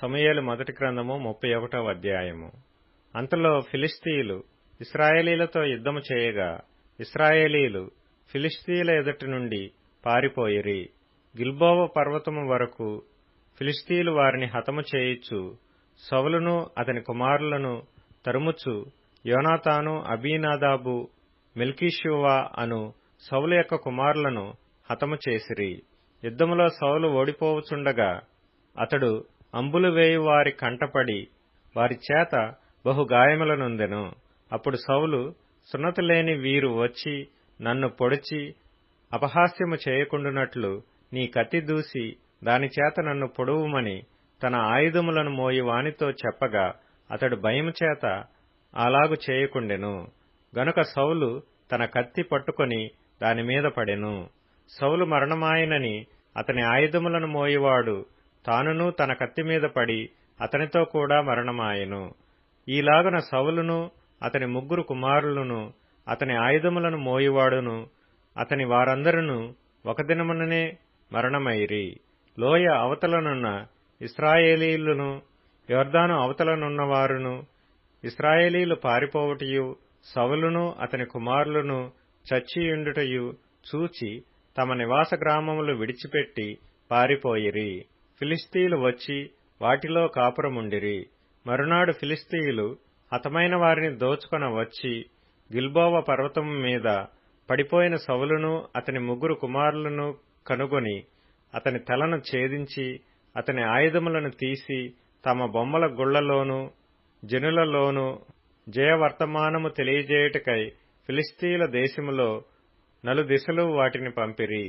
సమయాలు మొదటి గ్రంథము ముప్పై ఒకటవ అధ్యాయము. అంతలో ఫిలిస్తీయులు ఇస్రాయేలీలతో యుద్ధము చేయగా ఇస్రాయేలీలు ఫిలిస్తీయుల ఎదుటి నుండి పారిపోయిరి. గిల్బోవ పర్వతము వరకు ఫిలిస్తీయులు వారిని హతము చేయిచ్చు సౌలును అతని కుమారులను తరుముచు యోనాతాను అబీనాదాబు మిల్కీషువా అను సౌలు యొక్క కుమారులను హతము చేసిరి. యుద్ధములో సౌలు ఓడిపోవచుండగా అతడు అంబులు వేయు వారి కంటపడి వారి చేత బహు గాయములనుందెను అప్పుడు సౌలు సున్నతలేని వీరు వచ్చి నన్ను పొడిచి అపహాస్యము చేయకుండునట్లు నీ కత్తి దూసి దానిచేత నన్ను పొడువుమని తన ఆయుధములను మోయి వానితో చెప్పగా అతడు భయము చేత అలాగు చేయకుండెను. గనుక సౌలు తన కత్తి పట్టుకొని దానిమీద పడెను. సౌలు మరణమాయనని అతని ఆయుధములను మోయివాడు తానును తన కత్తి మీద పడి అతనితో కూడా మరణమాయెను. ఈలాగున సౌలును అతని ముగ్గురు కుమారులను అతని ఆయుధములను మోయివాడును అతని వారందరును ఒక దినముననే మరణమైరి లోయ అవతలనున్న ఇస్రాయేలీలను యోర్దాను అవతలనున్నవారును ఇస్రాయేలీలు పారిపోవటయు సౌలును అతని కుమారులను చచ్చియుండుటయు చూచి తమ నివాస గ్రామములు విడిచిపెట్టి పారిపోయిరి. ఫిలిస్తీయులు వచ్చి వాటిలో కాపురముండిరి. మరునాడు ఫిలిస్తీయులు హతమైన వారిని దోచుకొన వచ్చి గిల్బోవ పర్వతము మీద పడిపోయిన సౌలును అతని ముగ్గురు కుమారులను కనుగొని అతని తలను ఛేదించి అతని ఆయుధములను తీసి తమ బొమ్మల గుళ్ళలోనూ జనులలోనూ జయవర్తమానము తెలియజేయుటకై ఫిలిస్తీయుల దేశములో నలుదిశలు వాటిని పంపిరి.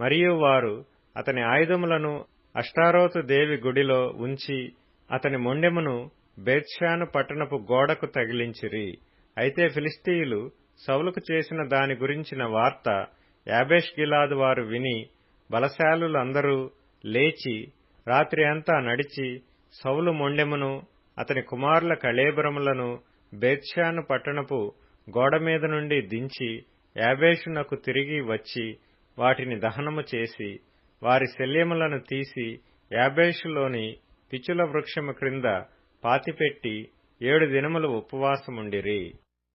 మరియు వారు అతని ఆయుధములను అష్టారోతు దేవి గుడిలో ఉంచి అతని మొండెమును బేత్షాను పట్టణపు గోడకు తగిలించిరి. అయితే ఫిలిస్తీయులు సౌలుకు చేసిన దాని గురించిన వార్త యాబేష్ గిలాదు వారు విని బలశాలులందరూ లేచి రాత్రి అంతా నడిచి సౌలు మొండెమును అతని కుమారుల కళేబరములను బేత్షాను పట్టణపు గోడ మీద నుండి దించి యాబేషునకు తిరిగి వచ్చి వాటిని దహనము చేసి వారి శల్యములను తీసి యాబేషులోని పిచుల వృక్షము క్రింద పాతిపెట్టి ఏడు దినములు ఉపవాసముండిరి.